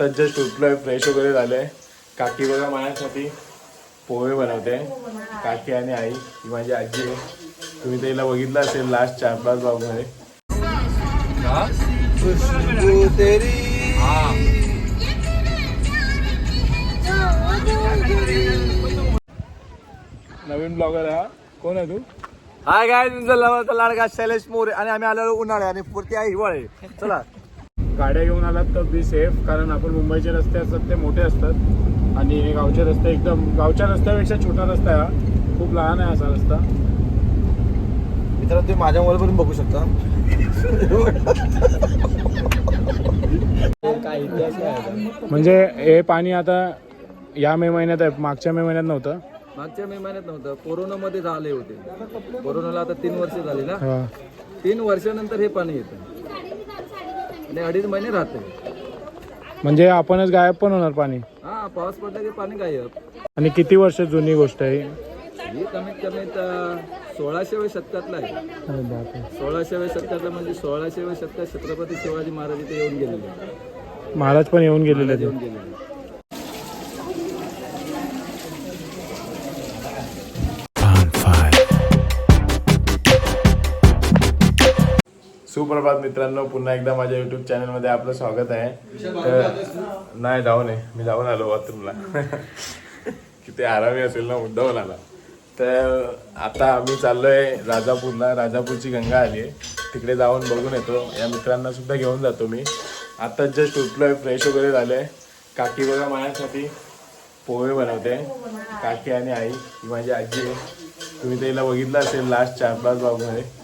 तर just उठलोय fresh वगैरे झालंय. काकी बघा माझ्यासाठी पोहे बनवते. काकी आणि आई ही माझी आजी आहे. तुम्ही तिला बघितलं असेल लास्ट चार पाच भागमध्ये नवीन ब्लॉगर हा. कोण आहे तू? हाय काय तुमचा लवाचा लाडका शैलेश मोरे आणि आम्ही आलेलो उन्हाळे आणि पुरती आहे हिवाळे. चला. गाड्या घेऊन आलात तर बी सेफ कारण आपण मुंबईचे रस्ते असतात ते मोठे असतात. आणि हे गावचे रस्ते एकदम गावच्या रस्त्यापेक्षा छोटा रस्ता आहे हा. खूप लहान आहे असा रस्ता. मित्रांनो तुम्ही माझ्या मोबाईल वरून बघू शकता. काय इतिहास काय म्हणजे हे पाणी आता या मे महिन्यात आहे मागच्या मे महिन्यात नव्हतं. मागच्या मे महिन्यात नव्हतं. कोरोनामध्ये झाले होते. कोरोनाला आता तीन वर्ष झाली ना? हा. तीन वर्षानंतर हे पाणी येतं. आणि अडीच महिने राहते. म्हणजे आपणच गायब पण होणार पाणी? हा पाऊस पडला की पाणी गायब. आणि किती वर्ष जुनी गोष्ट आहे ही? कमीत कमी सोळाशेव्या शतकातला आहे. अरे बापरे. सोळाशेव्या शतकातला म्हणजे सोळाशेव्या शतकात छत्रपती शिवाजी महाराज इथे येऊन गेलेले. महाराज पण येऊन गेलेले येऊन गेलेले. सुप्रभात मित्रांनो पुन्हा एकदा माझ्या युट्यूब चॅनलमध्ये आपलं स्वागत आहे. तर नाही जाऊन आहे मी जाऊन आलो बाथरूमला. किती आरामी असेल ना मुद्दाहून आला. तर आता आम्ही चाललोय राजापूरला. राजापूरची गंगा आली आहे. तिकडे जाऊन बघून येतो. या मित्रांना सुद्धा घेऊन जातो मी. आता जस्ट उठलोय फ्रेश वगैरे झालोय. काकी बघा माझ्यासाठी पोहे बनवते. काकी आणि आई ही माझी आजी आहे. तुम्ही तिला बघितलं असेल लास्ट चार पाच भागमध्ये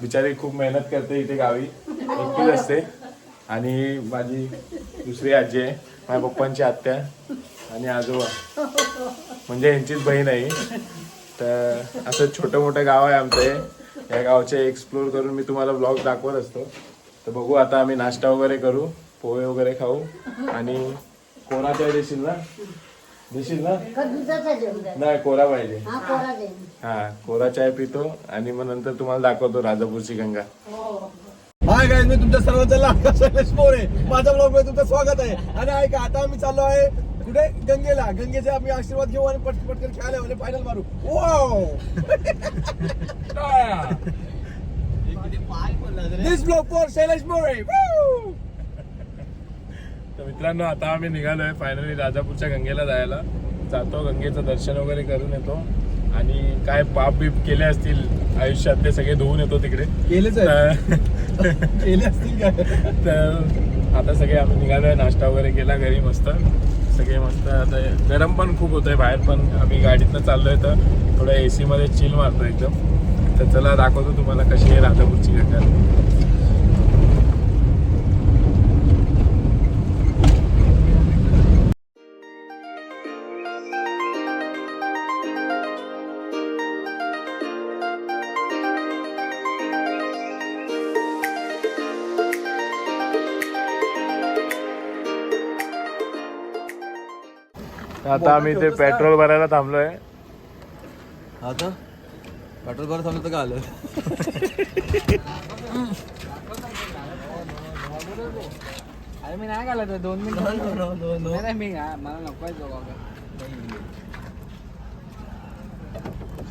बिचारी खूप मेहनत करते इथे गावी. एकटीच असते. आणि माझी दुसरी आजी आहे. माझ्या पप्पांची आत्या आणि आजोबा. म्हणजे यांचीच बहीण आहे तर असं छोटं मोठं गाव आहे आमचं हे. या गावचे एक्सप्लोर करून मी तुम्हाला ब्लॉग दाखवत असतो. तर बघू आता आम्ही नाश्ता वगैरे करू पोहे वगैरे खाऊ आणि कोणाच्या देशील ना? देशील ना? दुधाचा नाही कोरा पाहिजे. हा कोरा हा चाय पितो आणि मग नंतर तुम्हाला दाखवतो राजापूरची गंगा. हाय काय मी तुमच्या सर्वांचा शैलेश मोरे. माझ्या ब्लॉगमध्ये तुमचं स्वागत आहे. आणि ऐका आता आम्ही चाललो आहे कुठे? गंगेला. गंगेचे आम्ही आशीर्वाद घेऊ आणि पट पटकन खेळायला म्हणजे फायनल मारू. Wow this blog for Shailesh More! तर मित्रांनो आता आम्ही निघालोय फायनली राजापूरच्या गंगेला जायला. जातो गंगेचं दर्शन वगैरे करून येतो. आणि काय पाप बीप केले असतील आयुष्यात ते सगळे धुवून येतो तिकडे. केलेच आहे केले असतील काय? तर आता सगळे आम्ही निघालोय नाश्ता वगैरे केला घरी मस्त. सगळे मस्त. आता गरम पण खूप होतंय बाहेर पण आम्ही गाडीतनं चाललोय तर थोडं ए मध्ये चिल मारतो एकदम. तर चला दाखवतो तुम्हाला कशी आहे राजापूरची गंगा आता आम्ही ते पेट्रोल भरायला थांबलोय. आता? पेट्रोल भरत थांबलं तर का आलं? अरे मी नाही घालत दोन मिनिट. मी मला नको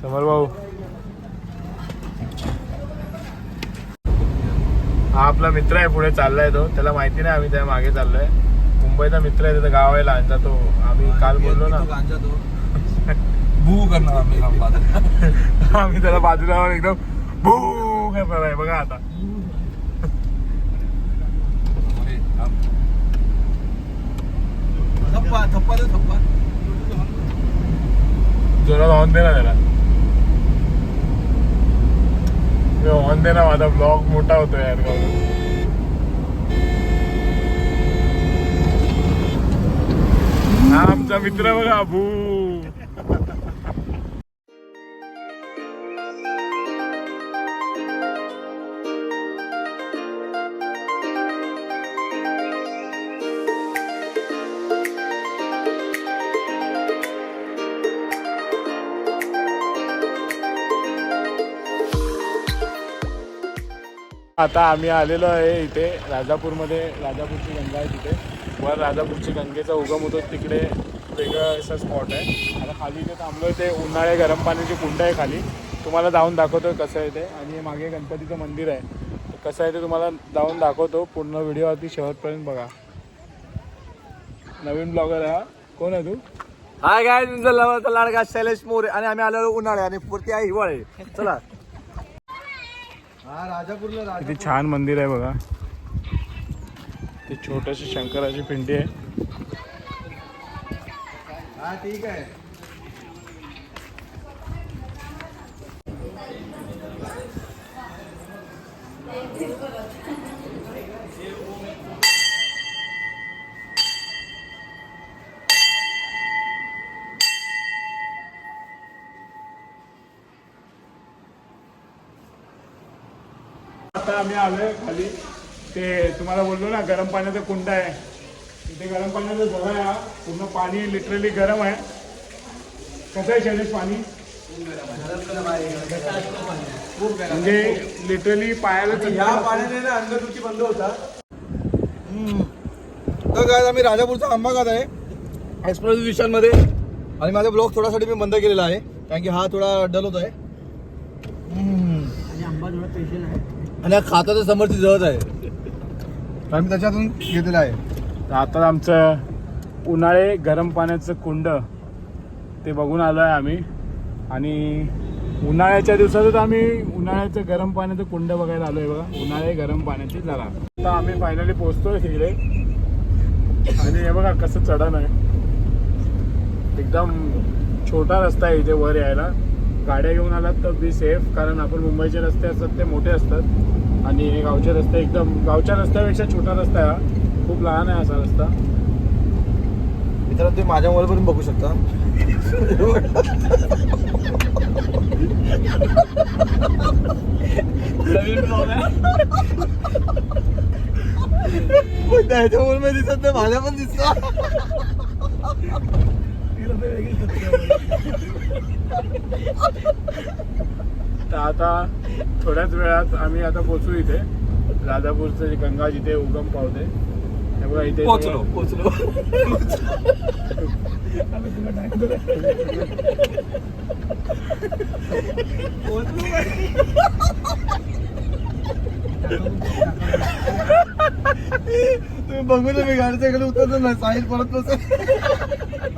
समर भाऊ. हा आपला मित्र आहे पुढे चाललाय तो. त्याला माहिती नाही आम्ही त्या मागे चाललोय. मुंबईचा मित्र आहे त्याचं गाव आहे लहानचा तो. आम्ही काल बोललो ना. बू करणार आम्ही आम्ही त्याला बाजूला एकदम भू करणार आहे. बघा आता. थप्पा थप्पा दे थप्पा. जोरात ऑन दे ना त्याला. ऑन दे ना माझा ब्लॉग मोठा होतो यार हा आमचा मित्र बघा भू आता आम्ही आलेलो आहे इथे राजापूरमध्ये राजापूरची गंगा आहे तिथे. वर राजापूरची गंगेचा उगम होतो तिकडे वेगळं असं स्पॉट आहे. आता खाली इथे थांबलो ते उन्हाळे गरम पाण्याची कुंड आहे खाली. तुम्हाला जाऊन दाखवतो कसं आहे ते. आणि मागे गणपतीचं मंदिर आहे. तर कसं आहे ते तुम्हाला जाऊन दाखवतो. पूर्ण व्हिडिओ अगदी शेवटपर्यंत बघा. नवीन ब्लॉगर हा. कोण आहे तू? हाय काय तुमचा लवाचा लाडका शैलेश मोरे. आणि आम्ही आलो उन्हाळे आणि पुरती आहे हिवाळे. चला. हा राजापूरला राजा किती छान मंदिर आहे बघा. ते छोटशी शंकराची पिंडी आहे. हा ठीक आहे. आता आम्ही आलोय खाली. ते तुम्हाला बोललो ना गरम पाण्याचा कुंड आहे. तिथे गरम पाण्याचं बघा या पूर्ण पाणी लिटरली गरम आहे. कसं आहे शैलेश पाणी? म्हणजे लिटरली पायाला या पाण्याने ना अंगदुखी बंद होता तर काय आम्ही राजापूरचा आंबा खात आहे. एक्सप्रेस विषयांमध्ये आणि माझा ब्लॉग थोडासाठी मी बंद केलेला आहे. कारण की हा थोडा डल होत आहे. आणि आहे. हा खाताचं समोरची जळत आहे. तर आम्ही त्याच्यातून घेतलेला आहे. तर आता आमचं उन्हाळे गरम पाण्याचं कुंड. ते बघून आलो आहे आम्ही. आणि उन्हाळ्याच्या दिवसातच आम्ही उन्हाळ्याचं गरम पाण्याचं कुंड बघायला आलो आहे बघा. उन्हाळे गरम पाण्याची जरा. आता आम्ही फायनली पोचतोय तिकडे आणि हे बघा कसं चढण आहे. एकदम छोटा रस्ता आहे इथे वर यायला. गाड्या घेऊन आलात तर बी सेफ कारण आपण मुंबईचे रस्ते असतात ते मोठे असतात. आणि हे गावचे रस्ते एकदम गावच्या रस्त्यापेक्षा छोटा रस्ता आहे हा. खूप लहान आहे असा रस्ता. मित्रांनो तुम्ही माझ्या मोबाईल पण बघू शकता. त्याच्या मोबाईल मध्ये दिसत नाही माझ्या पण दिसत तर आता थोड्याच वेळात आम्ही आता पोचू इथे. राजापूरचं जे गंगा जिथे उगम पावते. बघा इथे पोचलो पोचलो तुम्ही बघू ना मी गाडीच्या खाली उतरतो ना साहिल परत नसेल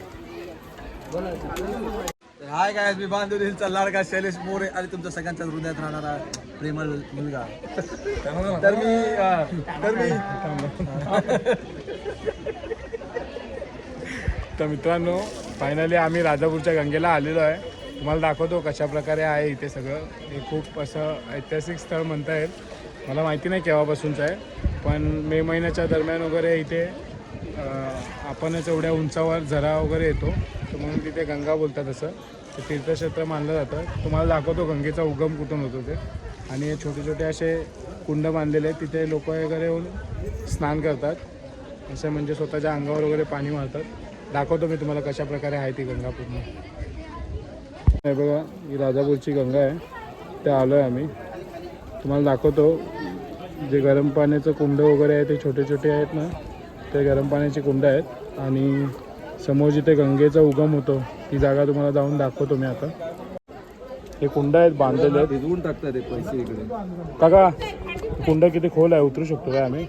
हाय काय मी बांधव हिलचा लाडका शैलेश मोरे आणि तुमच्या सगळ्यांच्या हृदयात राहणारा प्रेमळ मुलगा. तर मी तर मी तर मित्रांनो फायनली आम्ही राजापूरच्या गंगेला आलेलो आहे. तुम्हाला दाखवतो कशा प्रकारे आहे इथे सगळं. हे खूप असं ऐतिहासिक स्थळ म्हणता येईल. मला माहिती नाही केव्हापासूनचं आहे. पण मे महिन्याच्या दरम्यान वगैरे इथे आपणच एवढ्या उंचावर झरा वगैरे येतो तर म्हणून तिथे गंगा बोलतात असं. ते तीर्थक्षेत्र मानलं जातं. तुम्हाला दाखवतो गंगेचा उगम कुठून होतो ते. आणि हे छोटे छोटे असे कुंड बांधलेले आहेत. तिथे लोक वगैरे येऊन स्नान करतात. असं म्हणजे स्वतःच्या अंगावर वगैरे पाणी मारतात. दाखवतो मी तुम्हाला कशा प्रकारे आहे ती गंगा पूर्ण. हे बघा ही राजापूरची गंगा आहे. त्या आलो आहे आम्ही. तुम्हाला दाखवतो. जे गरम पाण्याचं कुंड वगैरे आहे ते छोटे छोटे आहेत ना. ते गरम पाण्याचे कुंड आहेत आणि समोर जिथे गंगेचा उगम होतो ती जागा तुम्हाला जाऊन दाखवतो मी आता. हे कुंड आहेत बांधलेले आहेत. भिजवून टाकतात ते पैसे इकडे. काका कुंड किती खोल आहे उतरू शकतो काय आम्ही?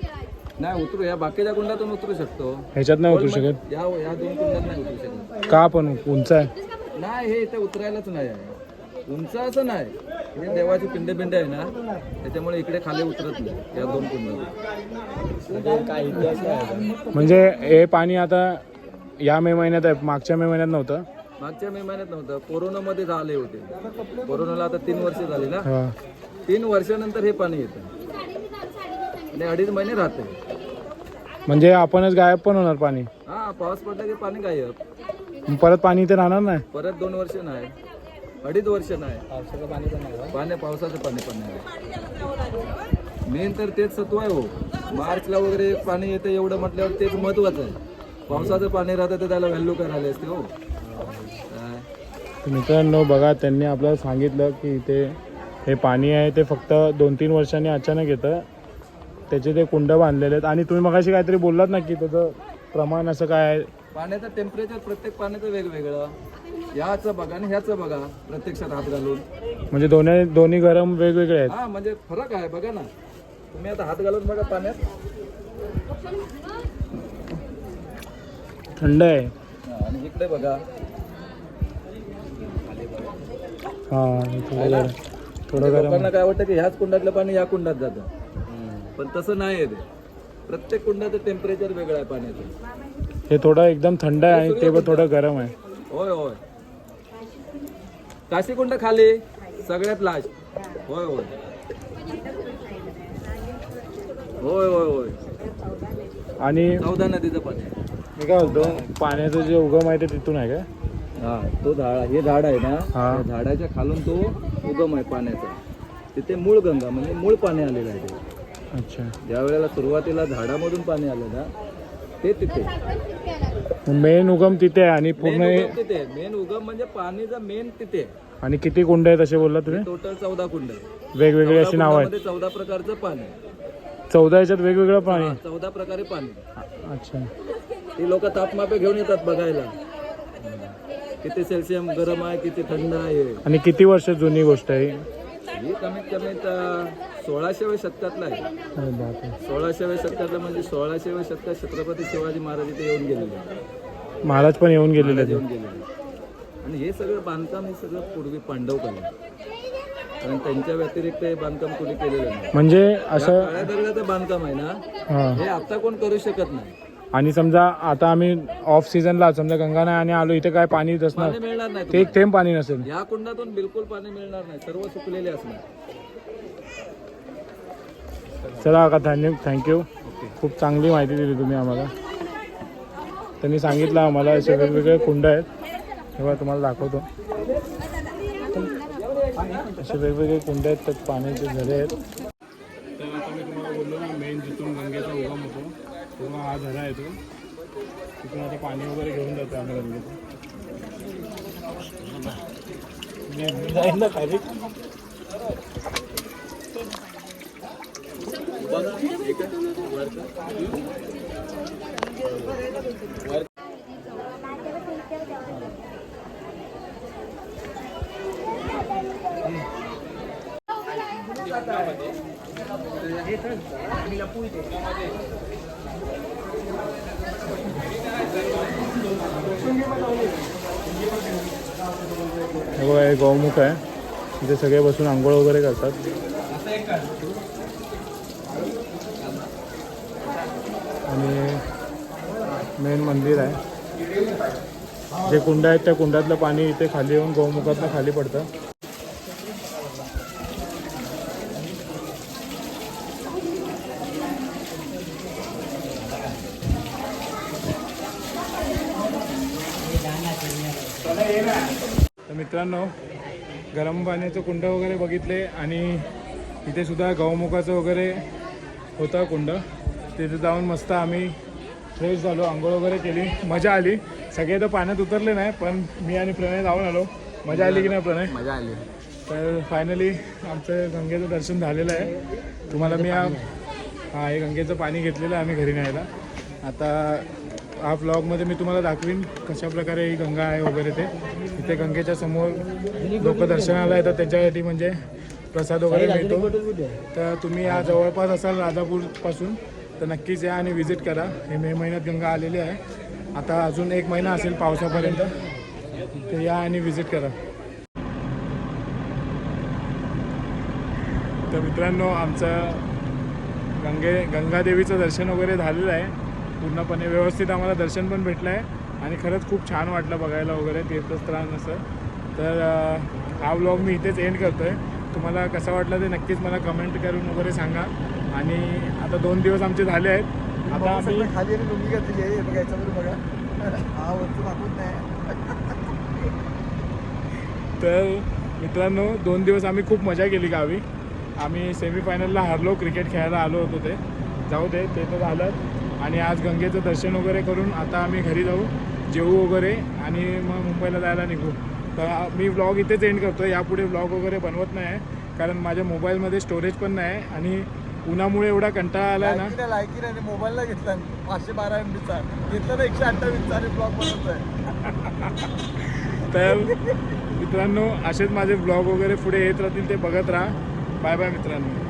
नाही उतरू. या बाकीच्या कुंडातून उतरू शकतो. ह्याच्यात नाही उतरू शकत? या या दोन कुंडात नाही उतरू शकत. का पण उंच आहे? नाही हे इथे उतरायलाच नाही आहे. उंच असं नाही. हे देवाची पिंड पिंड आहे ना त्याच्यामुळे इकडे खाली उतरत नाही या दोन काय इतिहास आहे? म्हणजे हे पाणी आता या मे महिन्यात आहे मागच्या मे महिन्यात नव्हतं. मागच्या मे महिन्यात नव्हतं कोरोनामध्ये आले होते. कोरोनाला आता तीन वर्ष झाली ना. तीन वर्षानंतर हे पाणी येतं. आणि अडीच महिने राहते. म्हणजे आपणच गायब पण होणार पाणी. हा पाऊस पडला की पाणी गायब. परत पाणी इथे राहणार नाही? परत दोन वर्ष नाही. अडीच वर्ष नाही. पाणी पावसाचं पाणी पण नाही. मेन तर तेच सत्व आहे हो. मार्चला वगैरे पाणी येतं एवढं म्हटल्यावर तेच महत्वाचं आहे. पावसाचं पाणी राहतं तर त्याला व्हॅल्यू करायला असते हो. मित्रांनो बघा त्यांनी आपल्याला सांगितलं की इथे हे पाणी आहे ते फक्त दोन तीन वर्षांनी अचानक येतं. त्याचे ते कुंड बांधलेले आहेत. आणि तुम्ही मगाशी काहीतरी बोललात ना की त्याचं प्रमाण असं काय आहे? पाण्याचं टेम्परेचर प्रत्येक पाण्याचं वेगवेगळं. ह्याचं बघा आणि ह्याचं बघा प्रत्यक्षात हात घालून. म्हणजे दोन्ही दोन्ही गरम वेगवेगळे आहेत. हा म्हणजे फरक आहे बघा ना. तुम्ही आता हात घालून बघा पाण्यात. थंड आहे. हा, आणि इकडे बघा. हा हे थोडं गरम थोडं म्हणजे गरम लोकांना काय वाटतं की ह्याच कुंडातलं पाणी या कुंडात जातं? पण तसं नाही आहे ते. प्रत्येक कुंडाचं टेम्परेचर वेगळं आहे पाण्याचं. हे थोडं एकदम थंड आहे आणि ते पण थोडं गरम आहे. होय होय. काशी कुंड खाली. सगळ्यात लास्ट. होय होय. होय होय होय. आणि चौदा नदीचं पाणी. मी काय बोलतो पाण्याचं जे उगम आहे ते तिथून आहे का? हा तो झाड हे झाड आहे ना हा. त्या झाडाच्या खालून तो उगम आहे पाण्याचा. तिथे मूळ गंगा म्हणजे मूळ पाणी आलेलं आहे ते. अच्छा. ज्या वेळेला सुरुवातीला झाडामधून पाणी आलं ना ते तिथे. मेन उगम तिथे आहे आणि पूर्ण मेन हे- उगम तिथे. मेन उगम म्हणजे पाणीचा मेन तिथे. आणि किती कुंड आहेत असे बोलला तुम्ही? टोटल चौदा कुंड. आहे वेगवेगळे अशी नावं आहेत. कुंडामध्ये चौदा प्रकारचं पाणी. चौदा याच्यात वेगवेगळं पाणी? हा, चौदा प्रकारे पाणी. अच्छा. ती लोक तापमापे घेऊन येतात बघायला. किती सेल्सियम गरम आहे किती थंड आहे. आणि किती वर्ष जुनी गोष्ट आहे ही? ही कमीत कमी सोळाशेव्या शतकातला आहे अरे बापरे. सोळाशेव्या शतकातला म्हणजे सोळाशेव्या शतकात छत्रपती शिवाजी महाराज इथे येऊन गेलेले आहेत. महाराज पण येऊन गेलेले येऊन गेलेले आणि हे सगळं बांधकाम हे सगळं पूर्वी पांडव कला कारण त्यांच्या व्यतिरिक्त हे बांधकाम कोणी केलेलं नाही म्हणजे असं काळ्या दगडाचं बांधकाम आहे ना हा हे आता कोण करू शकत नाही आणि समजा आता आम्ही ऑफ सीझनला समजा गंगा नाही आणि आलो इथे काय पाणी नसणार पाणी मिळणार नाही ते एक थेंब पाणी नसेल. या कुंडातून बिलकुल पाणी मिळणार नाही. सर्व सुकलेले असणार. चला का थँक्यू थँक्यू खूप चांगली माहिती दिली तुम्ही आम्हाला. त्यांनी सांगितलं आम्हाला असे वेगवेगळे कुंड आहेत. तेव्हा तुम्हाला दाखवतो. असे वेगवेगळे कुंड आहेत त्यात पाण्याचे झरे आहेत तर आता मी तुम्हाला बोललो ना मेन जिथून गंगेचा उगम होतो तेव्हा हा झरा आहे तो. तिथून आता पाणी वगैरे घेऊन जातो आम्हाला गंगेचं मी ना खाली. हे सर आम्ही लपू इथे बघा हे गौमुख आहे. इथे सगळे बसून आंघोळ वगैरे करतात. आणि मेन मंदिर आहे. जे कुंड आहेत त्या कुंडातलं पाणी इथे खाली येऊन गौमुखातनं खाली पडतं. तर मित्रांनो गरम पाण्याचं कुंड वगैरे बघितले आणि इथे सुद्धा गौमुखाचं वगैरे होता कुंड. तिथे जाऊन मस्त आम्ही फ्रेश झालो आंघोळ वगैरे केली. मजा आली. सगळे तर पाण्यात उतरले नाही पण मी आणि प्रणय जाऊन आलो. मजा आली की नाही प्रणय? मजा आली. तर फायनली आमचं गंगेचं दर्शन झालेलं आहे. तुम्हाला मी हा हा गंगेचं पाणी घेतलेलं आहे आम्ही घरी न्यायला. आता हा ब्लॉगमध्ये मी तुम्हाला दाखवीन कशा प्रकारे ही गंगा आहे वगैरे ते. इथे गंगेच्या समोर लोक दर्शनाला येतात त्यांच्यासाठी म्हणजे प्रसाद वगैरे मिळतो. तर तुम्ही या जवळपास असाल राधापूरपासून तर नक्कीच या आणि व्हिजिट करा. हे मे महिन्यात गंगा आलेली आहे. आता अजून एक महिना असेल पावसापर्यंत तर या आणि व्हिजिट करा. तर मित्रांनो आमचं गंगे गंगादेवीचं दर्शन वगैरे झालेलं आहे. पूर्णपणे व्यवस्थित आम्हाला दर्शन पण भेटलं आहे आणि खरंच खूप छान वाटलं बघायला वगैरे तीर्थस्थळांना असं. तर हा व्लॉग मी इथेच एंड करतो आहे तुम्हाला कसं वाटलं ते नक्कीच मला कमेंट करून वगैरे सांगा. आणि आता दोन दिवस आमचे झाले आहेत. आता आम्ही खाली आणि लुंगी घातलेली आहे हे बघा याच्यामध्ये बघा. हा वरती दाखवत नाही. तर मित्रांनो दोन दिवस आम्ही खूप मजा केली गावी. आम्ही सेमीफायनलला हारलो क्रिकेट खेळायला आलो होतो ते. जाऊ दे ते तर झालं. आणि आज गंगेचं दर्शन वगैरे करून आता आम्ही घरी जाऊ जेवू वगैरे आणि मग मुंबईला जायला निघू. तर मी व्लॉग इथेच एंड करतो यापुढे व्लॉग वगैरे बनवत नाही कारण माझ्या मोबाईलमध्ये स्टोरेज पण नाही आणि उन्हामुळे एवढा कंटाळा आला ना. लायकी नाही मोबाईलला घेतला. पाचशे बारा एम बीचा घेतला ना एकशे अठ्ठावीसचा आणि ब्लॉग बनवतोय. तर मित्रांनो असेच माझे ब्लॉग वगैरे पुढे येत राहतील ते बघत राहा. बाय बाय मित्रांनो.